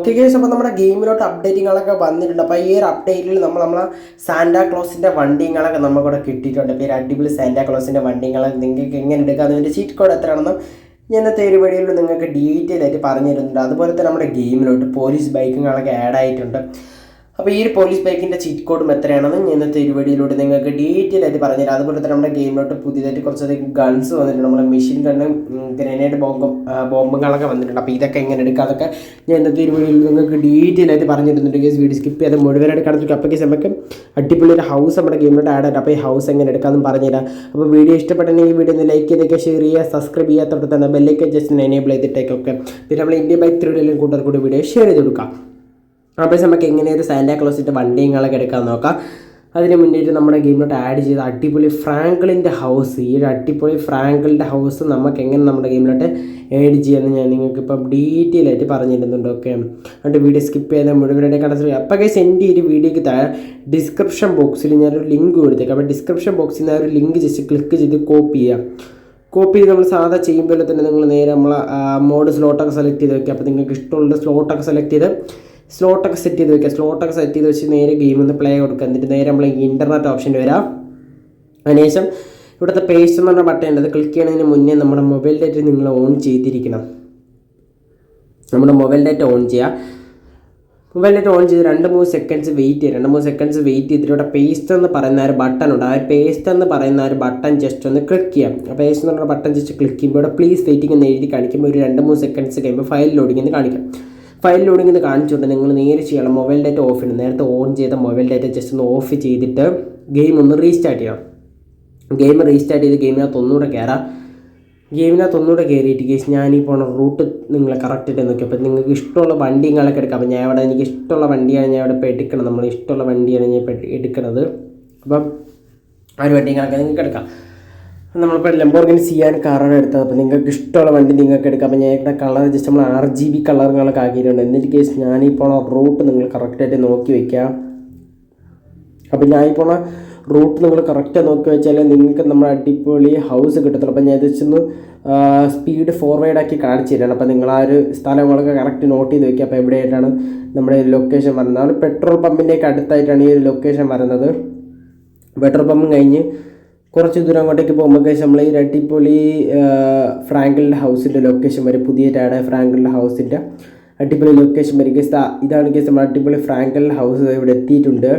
Okay case അപ്പോൾ നമ്മുടെ ഗെയിമിലോട്ട് അപ്ഡേറ്റിങ്ങളൊക്കെ വന്നിട്ടുണ്ട്. അപ്പോൾ ഈ ഒരു അപ്ഡേറ്റിൽ നമ്മൾ നമ്മളെ സാന്റാ ക്ലോസിന്റെ വണ്ടിങ്ങളൊക്കെ നമുക്കിവിടെ കിട്ടിയിട്ടുണ്ട്. പേര് അടിപൊളി സാന്റാ ക്ലോസിന്റെ വണ്ടിങ്ങളൊക്കെ നിങ്ങൾക്ക് എങ്ങനെ എടുക്കാം? അതിന്റെ ചീറ്റ് കോഡ് എത്രയാണെന്നും ഞാൻ ഒരു വീഡിയോയിൽ നിങ്ങൾക്ക് ഡീറ്റെയിൽ ആയിട്ട് പറഞ്ഞു തരുന്നുണ്ട് അതുപോലെ തന്നെ നമ്മുടെ ഗെയിമിലോട്ട് പോലീസ് ബൈക്കുകളൊക്കെ ആഡ് ആയിട്ടുണ്ട്. അപ്പോൾ ഈ ഒരു പോലീസ് ബൈക്കിന്റെ ചീറ്റ് കോഡും എത്രയാണെന്ന് ഞാൻ ഇന്നത്തെ ഒരു വീഡിയോയിലൂടെ നിങ്ങൾക്ക് ഡീറ്റെയിൽ ആയിട്ട് പറഞ്ഞു തരാം അതുപോലെ തന്നെ നമ്മുടെ ഗെയിമിലോട്ട് പുതിയതായിട്ട് കുറച്ചധികം ഗൺസ് വന്നിട്ടുണ്ട്. നമ്മുടെ മെഷീൻ ഗണ്ണും ഗ്രനേഡ് ബോംബും ബോംബുകളൊക്കെ വന്നിട്ടുണ്ട്. അപ്പോൾ ഇതൊക്കെ എങ്ങനെ എടുക്കുക അതൊക്കെ ഞാൻ ഇന്നത്തെ ഒരു വീഡിയോയിൽ നിങ്ങൾക്ക് ഡീറ്റെയിൽ ആയിട്ട് പറഞ്ഞു തരുന്നുണ്ട് കേസ് വീഡിയോ സ്കിപ്പ് ചെയ്ത് മുഴുവനായിട്ട് കടന്നിട്ട് അപ്പോൾ കേസ് നമുക്ക് അടിപൊളി ഒരു ഹൗസ് നമ്മുടെ ഗെയിമിലോട്ട് ആഡ് ആയിട്ട് അപ്പോൾ ഈ ഹൗസ് എങ്ങനെ എടുക്കാമെന്ന് പറഞ്ഞുതരാം. അപ്പോൾ വീഡിയോ ഇഷ്ടപ്പെട്ടെങ്കിൽ ഈ വീഡിയോ ഒന്ന് ലൈക്ക് ചെയ്തൊക്കെ ഷെയർ ചെയ്യുക സബ്സ്ക്രൈബ് ചെയ്യാത്തോട്ട് തൊട്ട് തന്നെ ബെല്ലൊക്കെ ജസ്റ്റ് എനേബിൾ ചെയ്തിട്ടേക്കൊക്കെ പിന്നെ നമ്മൾ ഇന്ത്യ ബൈക്ക് ത്രീഡിലും കൂടുതൽ കൂടി വീഡിയോ ഷെയർ ചെയ്ത് കൊടുക്കാം. അപ്പോൾ നമുക്ക് എങ്ങനെ സാന്റാ ക്ലോസിന്റെ വണ്ടിങ്ങളൊക്കെ എടുക്കാൻ നോക്കാം. അതിന് മുന്നേറ്റ് നമ്മുടെ ഗെയിമിലോട്ട് ആഡ് ചെയ്ത അടിപൊളി ഫ്രാങ്കിളിന്റെ ഹൗസ് ഈ ഒരു അടിപൊളി ഫ്രാങ്കിളിന്റെ ഹൗസ് നമുക്ക് എങ്ങനെ നമ്മുടെ ഗെയിമിലോട്ട് ആഡ് ചെയ്യാമെന്ന് ഞാൻ നിങ്ങൾക്ക് ഇപ്പം ഡീറ്റെയിൽ ആയിട്ട് പറഞ്ഞു തരുന്നുണ്ട് ഓക്കെ അതുകൊണ്ട് വീഡിയോ സ്കിപ്പ് ചെയ്താൽ മുഴുവനായിട്ട് കണ്ടു അപ്പോൾ കേസ് എന്റെ ഈ ഒരു വീഡിയോക്ക് താഴെ ഡിസ്ക്രിപ്ഷൻ ബോക്സിൽ ഞാനൊരു ലിങ്ക് കൊടുത്തേക്കാം. അപ്പോൾ ഡിസ്ക്രിപ്ഷൻ ബോക്സിൽ നിന്ന് ആ ഒരു ലിങ്ക് ജസ്റ്റ് ക്ലിക്ക് ചെയ്ത് കോപ്പി ചെയ്യാം. കോപ്പി ചെയ്ത് നമ്മൾ സാധാ ചെയ്യുമ്പോൾ തന്നെ നിങ്ങൾ നേരെ നമ്മൾ മോഡ് സ്ലോട്ടൊക്കെ സെലക്ട് ചെയ്ത് വെക്കുക. അപ്പോൾ നിങ്ങൾക്ക് ഇഷ്ടമുള്ള സ്ലോട്ടൊക്കെ സെലക്ട് ചെയ്ത് സ്ലോട്ടൊക്കെ സെറ്റ് ചെയ്ത് വെക്കുക. സ്ലോട്ടൊക്കെ സെറ്റ് ചെയ്ത് വെച്ച് നേരെ ഗെയിമിൽ നിന്ന് പ്ലേ കൊടുക്കുക. എന്നിട്ട് നേരെ നമ്മൾ ഇന്റർനെറ്റ് ഓപ്ഷൻ വരാം. അതിനുശേഷം ഇവിടുത്തെ പേസ്റ്റ് എന്ന് പറഞ്ഞ ബട്ടൺ ഉണ്ട്. അത് ക്ലിക്ക് ചെയ്യുന്നതിന് മുന്നേ നമ്മുടെ മൊബൈൽ ഡാറ്റ നിങ്ങൾ ഓൺ ചെയ്തിരിക്കണം. നമ്മുടെ മൊബൈൽ ഡാറ്റ ഓൺ ചെയ്യുക മൊബൈൽ ഡാറ്റ ഓൺ ചെയ്ത് രണ്ട് മൂന്ന് സെക്കൻഡ്സ് വെയിറ്റ് ചെയ്യുക രണ്ട് മൂന്ന് സെക്കൻഡ്സ് വെയിറ്റ് ചെയ്തിട്ട് ഇവിടെ പേസ്റ്റ് എന്ന് പറയുന്ന ഒരു ബട്ടൺ ഉണ്ട്. ആ പേസ്റ്റ് എന്ന് പറയുന്ന ഒരു ബട്ടൺ ജസ്റ്റ് ഒന്ന് ക്ലിക്ക് ചെയ്യാം. ആ പേസ്റ്റ് എന്ന് പറഞ്ഞ ബട്ടൺ ജസ്റ്റ് ക്ലിക്ക് ചെയ്യുമ്പോൾ ഇവിടെ പ്ലീസ് വെയിറ്റിംഗ് എന്ന് എഴുതി കാണിക്കുമ്പോൾ ഒരു രണ്ട് മൂന്ന് സെക്കൻഡ്സ് കഴിയുമ്പോൾ ഫയൽ ലോഡിംഗ് എന്ന് കാണിക്കാം. ഫയൽ ലോഡിംഗ് എന്ന് കാണിച്ചുകൊണ്ട് നിങ്ങൾ നേരെ ചെയ്യണം. മൊബൈൽ ഡാറ്റ ഓഫ് ചെയ്യണം. നേരത്തെ ഓൺ ചെയ്ത മൊബൈൽ ഡാറ്റ ജസ്റ്റ് ഒന്ന് ഓഫ് ചെയ്തിട്ട് ഗെയിം ഒന്ന് റീസ്റ്റാർട്ട് ചെയ്യണം. ഗെയിം റീസ്റ്റാർട്ട് ചെയ്ത് ഗെയിമിനകത്ത് ഒന്നുകൂടെ കയറാം ഗെയിമിനകത്ത് ഒന്നുകൂടെ കയറിയിട്ട് കേസ് ഞാൻ ഈ പോണ റൂട്ട് നിങ്ങൾ കറക്റ്റായിട്ട് നോക്കി. അപ്പോൾ നിങ്ങൾക്ക് ഇഷ്ടമുള്ള വണ്ടികളൊക്കെ എടുക്കാം. അപ്പോൾ ഞാൻ അവിടെ എനിക്ക് ഇഷ്ടമുള്ള വണ്ടിയാണ് ഞാൻ അവിടെ ഇപ്പോൾ എടുക്കണം നമ്മൾ ഇഷ്ടമുള്ള വണ്ടിയാണ് ഞാൻ ഇപ്പോൾ എടുക്കുന്നത്. അപ്പം ആ ഒരു വണ്ടികളൊക്കെ നിങ്ങൾക്ക് എടുക്കാം. നമ്മളിപ്പോൾ ലംബോർഗിന് സിയാൻ കാറാണ് എടുത്തത്. അപ്പോൾ നിങ്ങൾക്ക് ഇഷ്ടമുള്ള വണ്ടി നിങ്ങൾക്ക് എടുക്കാം. അപ്പോൾ ഞാൻ ഇവിടെ കളർ ജസ്റ്റ് നമ്മൾ ആർ ജി ബി കളറുകളൊക്കെ ആക്കിയിട്ടുണ്ട്. എന്നിട്ട് കേസ് ഞാനിപ്പോൾ റൂട്ട് നിങ്ങൾ കറക്റ്റായിട്ട് നോക്കി വയ്ക്കുക അപ്പോൾ പോണ റൂട്ട് നിങ്ങൾ കറക്റ്റ് നോക്കി വെച്ചാൽ നിങ്ങൾക്ക് നമ്മുടെ അടിപൊളി ഹൗസ് കിട്ടത്തുള്ളൂ. അപ്പോൾ ഞാൻ ഇതൊന്ന് സ്പീഡ് ഫോർവേഡ് ആക്കി കാണിച്ചു തരാണ്. അപ്പോൾ നിങ്ങൾ ആ ഒരു സ്ഥലങ്ങളൊക്കെ കറക്റ്റ് നോട്ട് ചെയ്ത് വെക്കുക. അപ്പോൾ എവിടെയായിട്ടാണ് നമ്മുടെ ലൊക്കേഷൻ വരുന്നത്? പെട്രോൾ പമ്പിന്റെയൊക്കെ അടുത്തായിട്ടാണ് ഈ ഒരു ലൊക്കേഷൻ വരുന്നത്. പെട്രോൾ പമ്പും കഴിഞ്ഞ് കുറച്ച് ദൂരം അങ്ങോട്ടേക്ക് പോകുമ്പോൾ നമ്മൾ ഈ അടിപൊളി ഫ്രാങ്കിളിന്റെ ഹൗസിന്റെ ലൊക്കേഷൻ വരെ പുതിയ ടാഡ് ഫ്രാങ്കിളിന്റെ ഹൗസിന്റെ അടിപൊളി ലൊക്കേഷൻ വരെ കേസ് ഇതാണ് കേസ് നമ്മൾ അടിപൊളി ഫ്രാങ്കിളിന്റെ ഹൗസ് ഇവിടെ എത്തിയിട്ടുണ്ട്.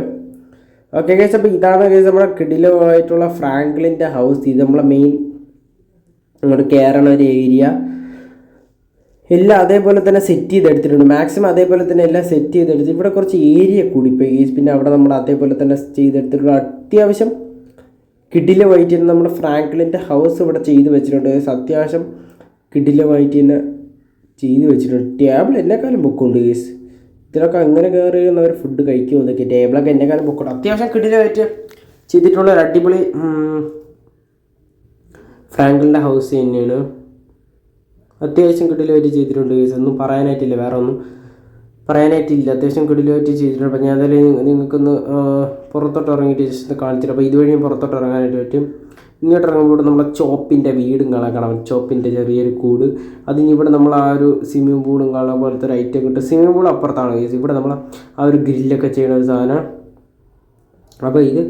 ഓക്കെ കേസ് അപ്പോൾ ഇതാണ് കേസ് നമ്മുടെ കിടിലമായിട്ടുള്ള ഫ്രാങ്കിളിന്റെ ഹൗസ് ഇത് നമ്മളെ മെയിൻ അങ്ങോട്ട് കയറണ ഒരു ഏരിയ എല്ലാം അതേപോലെ തന്നെ സെറ്റ് ചെയ്തെടുത്തിട്ടുണ്ട്. മാക്സിമം അതേപോലെ തന്നെ എല്ലാം സെറ്റ് ചെയ്തെടുത്ത് ഇവിടെ കുറച്ച് ഏരിയ കൂടിപ്പോയി പിന്നെ അവിടെ നമ്മൾ അതേപോലെ തന്നെ ചെയ്തെടുത്തിട്ടുള്ള അത്യാവശ്യം കിടിലമായിട്ട് തന്നെ നമ്മുടെ ഫ്രാങ്ക്ലിന്റെ ഹൗസ് ഇവിടെ ചെയ്ത് വെച്ചിട്ടുണ്ട്. അത്യാവശ്യം കിടിലമായിട്ട് തന്നെ ചെയ്ത് വെച്ചിട്ടുണ്ട്. ടേബിൾ എന്നെക്കാളും ബുക്കുണ്ട് ഗീസ് ഇതിലൊക്കെ അങ്ങനെ കയറി അവർ ഫുഡ് കഴിക്കുമോ എന്നൊക്കെ ടേബിളൊക്കെ എന്നെക്കാളും ബുക്കുണ്ട് അത്യാവശ്യം കിടിലമായിട്ട് ചെയ്തിട്ടുള്ള ഒരു അടിപൊളി ഫ്രാങ്കിളിന്റെ ഹൗസ് തന്നെയാണ്. അത്യാവശ്യം കിടിലമായിട്ട് ചെയ്തിട്ടുണ്ട് കേസ് ഒന്നും പറയാനായിട്ടില്ല വേറെ ഒന്നും. പറയാനായിട്ടില്ല. അത്യാവശ്യം കിടിലുമായിട്ട് ചെയ്തിട്ടുണ്ട്. അപ്പോൾ ഞാൻ എന്തായാലും നിങ്ങൾക്കൊന്ന് പുറത്തോട്ട് ഇറങ്ങിയിട്ട് ജസ്റ്റ് ഒന്ന് കാണിച്ചിട്ട് അപ്പോൾ ഇതുവഴി പുറത്തോട്ട് ഇറങ്ങാനായിട്ട് പറ്റും. ഇങ്ങോട്ട് ഇറങ്ങുമ്പോൾ നമ്മുടെ ചോപ്പിന്റെ വീടും കാണാൻ കാണാം. ചോപ്പിന്റെ ചെറിയൊരു കൂട്. അതിന് ഇവിടെ നമ്മൾ ആ ഒരു സ്വിമ്മിംഗ് പൂളും കാണാൻ പോലത്തെ ഒരു ഐറ്റം കിട്ടും സ്വിമ്മിംഗ് പൂൾ അപ്പുറത്താണ് ഇവിടെ നമ്മൾ ആ ഒരു ഗ്രില്ലൊക്കെ ചെയ്യുന്ന ഒരു സാധനം. അപ്പോൾ ഇത്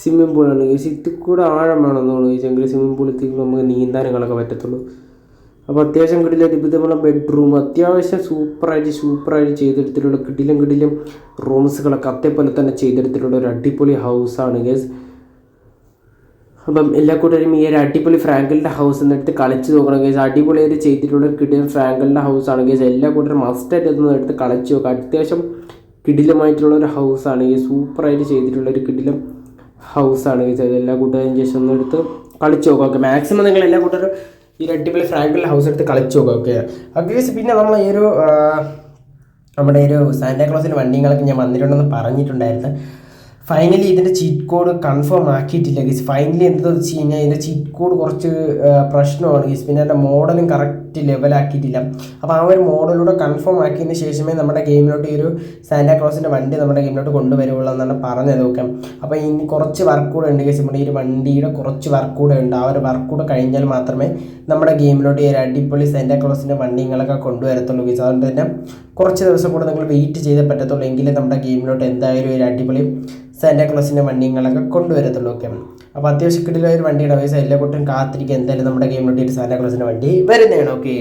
സ്വിമ്മിംഗ് പൂളാണ് ചോദിച്ചാൽ ഇത് കൂടെ ആഴം വേണമെന്ന് തോന്നുന്നു ചോദിച്ചെങ്കിൽ സ്വിമ്മിംഗ് പൂളിൽ നമുക്ക് നീന്താനുകളൊക്കെ പറ്റത്തുള്ളൂ. അപ്പോൾ അത്യാവശ്യം കിടിലം ഇപ്പോൾ ബെഡ്റൂം അത്യാവശ്യം സൂപ്പറായിട്ട് സൂപ്പറായിട്ട് ചെയ്തെടുത്തിട്ടുള്ള കിടിലും കിടിലും റൂംസുകളൊക്കെ അതേപോലെ തന്നെ ചെയ്തെടുത്തിട്ടുള്ള ഒരു അടിപൊളി ഹൗസാണ് ഗേസ് അപ്പം എല്ലാ കൂട്ടരും ഈ ഒരു അടിപൊളി ഫ്രാങ്കലിന്റെ ഹൗസ് എന്നെടുത്ത് കളിച്ച് നോക്കണം ഗേസ് അടിപൊളിയായിട്ട് ചെയ്തിട്ടുള്ള കിടിലം ഫ്രാങ്കലിന്റെ ഹൗസാണ് ഗേസ് എല്ലാ കൂട്ടരും മസ്റ്റായിട്ട് ഇതൊന്നും എടുത്ത് കളിച്ച് നോക്കുക അത്യാവശ്യം കിടിലമായിട്ടുള്ള ഒരു ഹൗസാണ് ഈ സൂപ്പറായിട്ട് ചെയ്തിട്ടുള്ള ഒരു കിടിലം ഹൗസാണ് ഗേസ് അത് എല്ലാ കൂട്ടുകാരും ജസ്റ്റ് ഒന്ന് എടുത്ത് കളിച്ച് നോക്കുക ഓക്കെ മാക്സിമം നിങ്ങൾ എല്ലാ കൂട്ടരും ഈ അടിപൊളി ഫ്രാങ്കിൾ ഹൗസ് എടുത്ത് കളിച്ചു നോക്കുക ഓക്കെ അഗ്രീസ് പിന്നെ നമ്മൾ ഈ ഒരു നമ്മുടെ ഒരു സാന്റാക്ലോസിന്റെ വണ്ടികളൊക്കെ ഞാൻ വന്നിട്ടുണ്ടെന്ന് പറഞ്ഞിട്ടുണ്ടായിരുന്നു. ഫൈനലി ഇതിന്റെ ചീറ്റ് കോഡ് കൺഫേം ആക്കിയിട്ടില്ല ഗീസ് ഫൈനലി എന്താ വെച്ച് കഴിഞ്ഞാൽ ഇതിന്റെ ചീറ്റ് കോഡ് കുറച്ച് പ്രശ്നമാണ് ഗീസ് പിന്നെ അതിന്റെ മോഡലും കറക്റ്റ് കറക്റ്റ് ലെവലാക്കിയിട്ടില്ല അപ്പോൾ ആ ഒരു മോഡലൂടെ കൺഫേം ആക്കിയതിന് ശേഷമേ നമ്മുടെ ഗെയിമിലോട്ട് ഈ ഒരു സാന്റാക്ലോസിന്റെ വണ്ടി നമ്മുടെ ഗെയിമിലോട്ട് കൊണ്ടുവരുള്ളൂ എന്നാണ് പറഞ്ഞത് ഓക്കെ അപ്പോൾ ഇനി കുറച്ച് വർക്ക് കൂടെ ഉണ്ട് കേസ് ഈ ഒരു വണ്ടിയുടെ കുറച്ച് വർക്ക് കൂടെ ഉണ്ട്. ആ ഒരു വർക്ക് കൂടെ കഴിഞ്ഞാൽ മാത്രമേ നമ്മുടെ ഗെയിമിലോട്ട് ഈ ഒരു അടിപൊളി സാന്റാക്ലോസിന്റെ വണ്ടികളൊക്കെ കൊണ്ടുവരത്തുള്ളൂ കേസ് അതുകൊണ്ട് തന്നെ കുറച്ച് ദിവസം കൂടെ നിങ്ങൾ വെയിറ്റ് ചെയ്തേ പറ്റത്തുള്ളൂ. എങ്കിലേ നമ്മുടെ ഗെയിമിലോട്ട് എന്തായാലും ഒരു അടിപൊളി സാന്റാക്ലോസിന്റെ വണ്ടികളൊക്കെ കൊണ്ടുവരത്തുള്ളൂ ഓക്കെ അപ്പോൾ അത്യാവശ്യം കിട്ടിയ ഒരു വണ്ടിയുടെ പൈസ എല്ലാ കൂട്ടും കാത്തിരിക്കുക. എന്തായാലും നമ്മുടെ ഗെയിമിലോട്ട് ഒരു സാന്റാക്ലോസിന്റെ വണ്ടി വരുന്നതാണ്. ഓക്കെ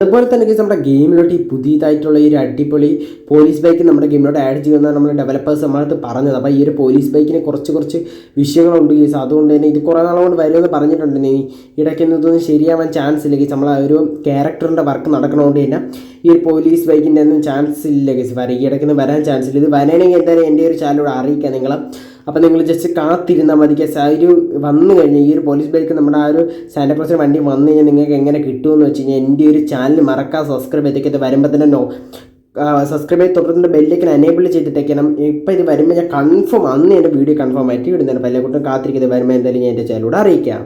അതുപോലെ തന്നെ നമ്മുടെ ഗെയിമിലോട്ട് ഈ പുതിയതായിട്ടുള്ള ഈ ഒരു അടിപൊളി പോലീസ് ബൈക്ക് നമ്മുടെ ഗെയിമിലോട്ട് ആഡ് ചെയ്യുമെന്നാണ് നമ്മൾ ഡെവലപ്പേഴ്സ് നമ്മളടുത്ത് പറഞ്ഞത്. അപ്പോൾ ഈ ഒരു പോലീസ് ബൈക്കിന് കുറച്ച് കുറച്ച് വിഷയങ്ങളുണ്ട് ഗീസ് അതുകൊണ്ട് തന്നെ ഇത് കുറേ നാളുകൊണ്ട് വരുമെന്ന് പറഞ്ഞിട്ടുണ്ട്. ഇനി ഇടയ്ക്കൊന്നും ഇതൊന്നും ശരിയാവാൻ ചാൻസ് ഇല്ല ഗീസ് നമ്മൾ ആ ഒരു ക്യാരക്ടറിന്റെ വർക്ക് നടക്കണതുകൊണ്ട് തന്നെ ഈ ഒരു പോലീസ് ബൈക്കിന്റെ ഒന്നും ചാൻസ് ഇല്ല ഗസ് വര ഈ ഇടയ്ക്ക് വരാൻ ചാൻസ് ഇല്ല. ഇത് വരണമെങ്കിൽ എന്തായാലും എന്റെ ഒരു ചാനലോട് അറിയിക്കാം നിങ്ങൾ അപ്പോൾ നിങ്ങൾ ജസ്റ്റ് കാത്തിരുന്നാൽ മതി ഗസ് ആ ഒരു വന്നു കഴിഞ്ഞാൽ ഈ ഒരു പോലീസ് ബൈക്ക് നമ്മുടെ ആ ഒരു സാന്റാക്ലോസിന്റെ വണ്ടി വന്നു കഴിഞ്ഞാൽ നിങ്ങൾക്ക് എങ്ങനെ കിട്ടുമെന്ന് വെച്ച് കഴിഞ്ഞാൽ എന്റെ ഒരു ചാനൽ മറക്കാൻ സബ്സ്ക്രൈബ് ചെയ്തേക്കത് വരുമ്പോൾ തന്നെ നോ സബ്സ്ക്രൈബ് ചെയ്ത് തുടർന്ന് ബെല്ലേക്ക് എനേബിൾ ചെയ്തിട്ടേക്കണം. ഇപ്പോൾ ഇത് വരുമ്പോൾ ഞാൻ കൺഫേം അന്ന് എന്റെ വീഡിയോ കൺഫേം ആയിട്ട് ഇടുന്നുണ്ട് അപ്പോൾ എല്ലാവർക്കും കാത്തിരിക്കുന്നത് വരുമ്പോൾ എന്തായാലും ഞാൻ എന്റെ ചാനലോട് അറിയിക്കാം.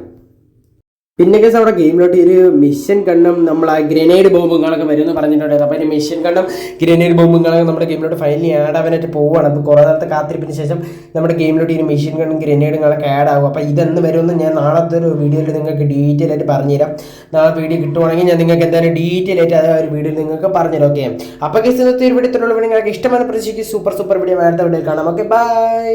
പിന്നെ കേസ് അവിടെ ഗെയിമിലോട്ട് ഒരു മിഷൻ കണ്ണും നമ്മൾ ആ ഗ്രനേഡ് ബോംബുകളൊക്കെ വരുമെന്ന് പറഞ്ഞിട്ടുണ്ടായിരുന്നു. അപ്പോൾ ഒരു മിഷൻ കണ്ണും ഗ്രനേഡ് ബോംബുകളൊക്കെ നമ്മുടെ ഗെയിമിലോട്ട് ഫൈനലി ആഡ് ആവാനായിട്ട് പോവുകയാണ്. അപ്പോൾ കുറേ നേരത്തെ കാത്തിരിപ്പിന് ശേഷം നമ്മുടെ ഗെയിമിലോട്ട് ഈ മിഷൻ കണ്ണും ഗ്രനേഡുകളൊക്കെ ആഡ് ആകും. അപ്പോൾ ഇതെന്ന് വരുമെന്ന് ഞാൻ നാളത്തെ ഒരു വീഡിയോയിൽ നിങ്ങൾക്ക് ഡീറ്റെയിൽ ആയിട്ട് പറഞ്ഞുതരാം. നാളെ വീഡിയോ കിട്ടുവാണെങ്കിൽ ഞാൻ നിങ്ങൾക്ക് എന്തായാലും ഡീറ്റെയിൽ ആയിട്ട് ആ ഒരു വീഡിയോയിൽ നിങ്ങൾക്ക് പറഞ്ഞുതരാം ഓക്കെ അപ്പോൾ കേസ് ഇന്നത്തെ ഒരു വീഡിയോ നിങ്ങൾക്ക് ഇഷ്ടമാണ് പ്രതീക്ഷിക്കും സൂപ്പർ സൂപ്പർ വീഡിയോ അടുത്ത വീഡിയോ കാണാം. Okay bye